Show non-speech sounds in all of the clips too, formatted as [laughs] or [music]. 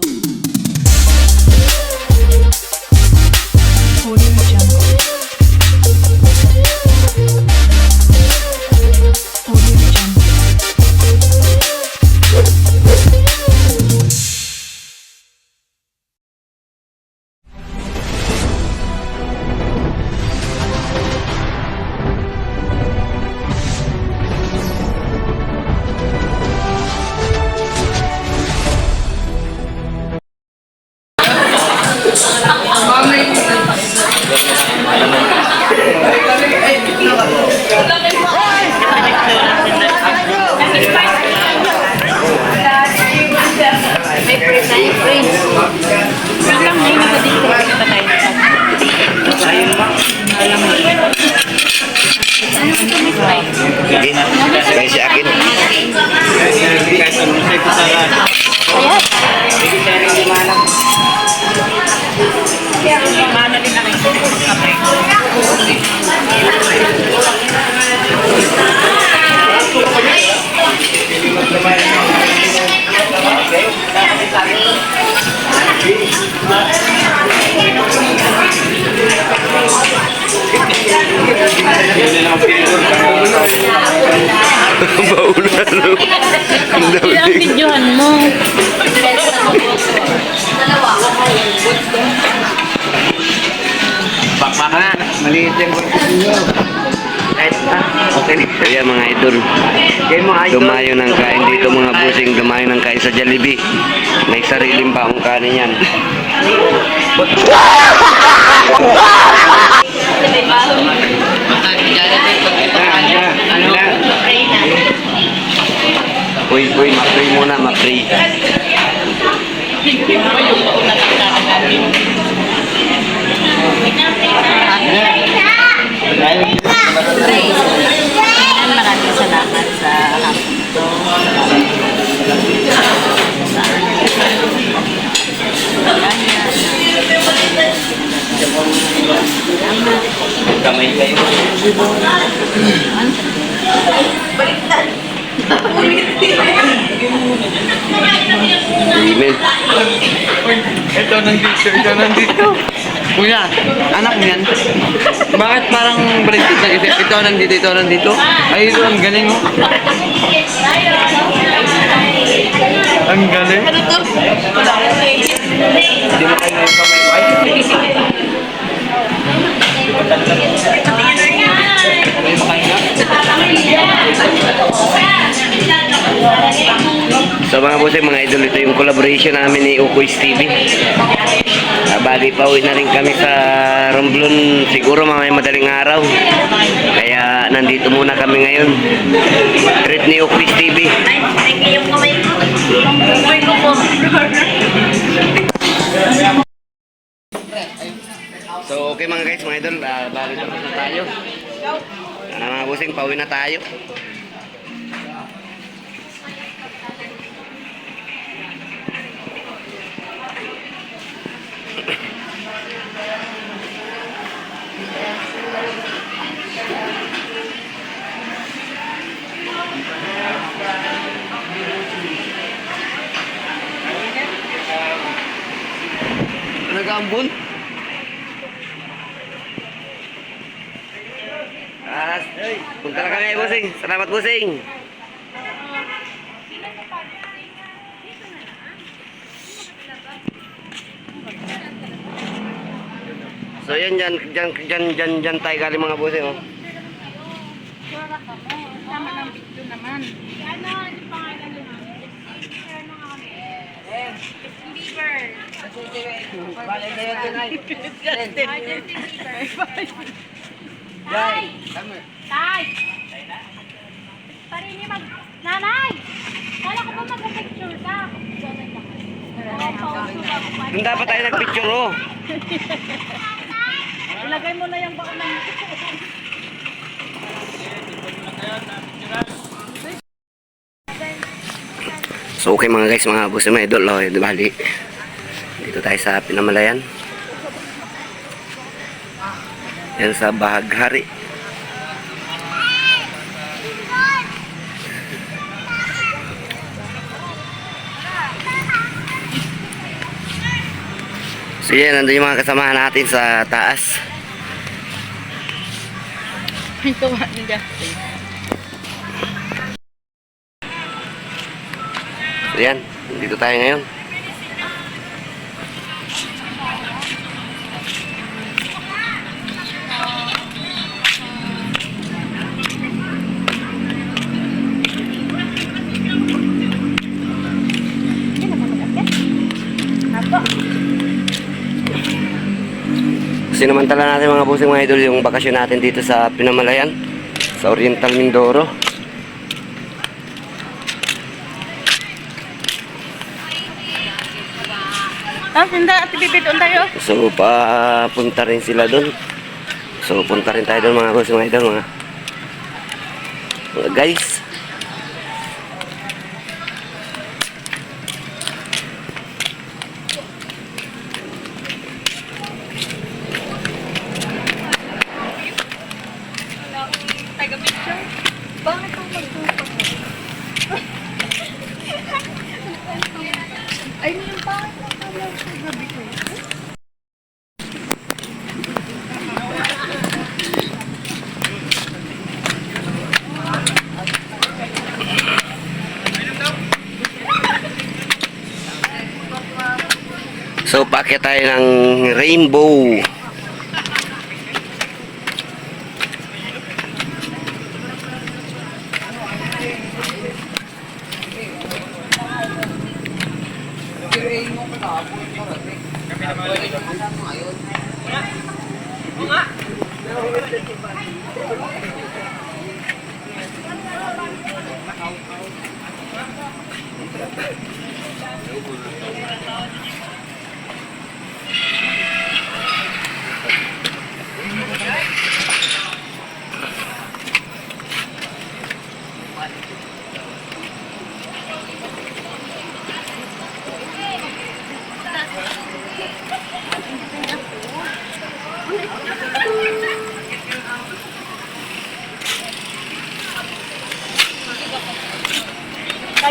you. Sige, kaya si akin. Baulan Pa. Na. Kaya mga idol, dumayo ng kain dito mga busing, dumayo ng kain sa Jollibee. May sariling paong kanin yan. [laughs] Uy, uy, ma-pray muna, ma-pray. Amen. Ito nandito, ito nandito. Kuya, anak niyan. Bakit parang baliktad na ito? Ito nandito, ito nandito. Ay, ito ang galing oh. Ang galing. Hindi mo kayo ngayon kamay ko. Ay, So mga busing, mga idol, ito yung collaboration namin ni Ukoy's TV. Uh, bali pa uwi na rin kami sa Romblon siguro mamaya madaling araw. Kaya nandito muna kami ngayon. Treat ni Ukoy's TV. So okay mga guys, mga idol, uh, bali tapos na tayo. Uh, mga busing, pauwi na tayo. Nag-aambon? Ah, punta na kami, busing. Salamat, busing. So yan dyan, dyan, dyan, dyan, dyan tayo galing mga busing. Oh. Tay! Tay! Parini mag... Nanay! Kala ko ba mag-picture ka? Doon dapat tayo nagpicture oh. Ilagay mo na yung baon ng... So okay mga guys, mga boss mga idol, oh, di bali. Dito tayo sa Pinamalayan. Yan sa Bahaghari. So yan, nandun yung mga kasamahan natin sa taas. Ang tuwa ni Justin. So yan, dito tayo ngayon. Sinamantala natin mga busing mga idol yung bakasyon natin dito sa Pinamalayan sa Oriental Mindoro. Ah, hindi. Ate Bibi, doon tayo. So, papunta rin sila doon. So, punta rin tayo doon mga boss, mga idol, mga, mga guys. Paakyat tayo ng rainbow.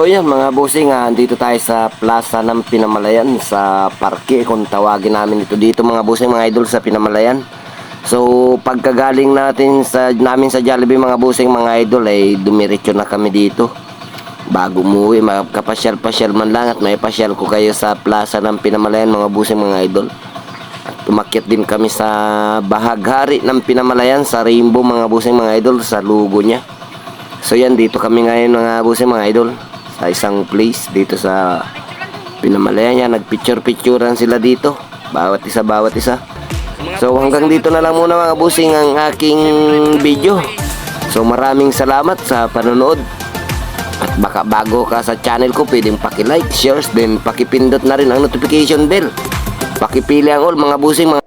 So yan mga bossing, ah, andito tayo sa plaza ng Pinamalayan sa parke kung tawagin namin ito dito mga bossing, mga idol sa Pinamalayan. So pagkagaling natin sa namin sa Jollibee mga bossing, mga idol ay dumiretso na kami dito. Bago umuwi, magkapasyal-pasyal man lang at may pasyal ko kayo sa plaza ng Pinamalayan mga bossing, mga idol. At din kami sa bahaghari ng Pinamalayan sa Rainbow mga bossing, mga idol sa lugo niya. So yan, dito kami ngayon mga bossing, mga idol sa isang place dito sa Pinamalayan niya. Nagpicture-picturean sila dito. Bawat isa, bawat isa. So hanggang dito na lang muna mga busing ang aking video. So maraming salamat sa panonood. At baka bago ka sa channel ko, pwedeng paki-like, shares, then paki-pindot na rin ang notification bell. Pakipili ang all mga busing, mga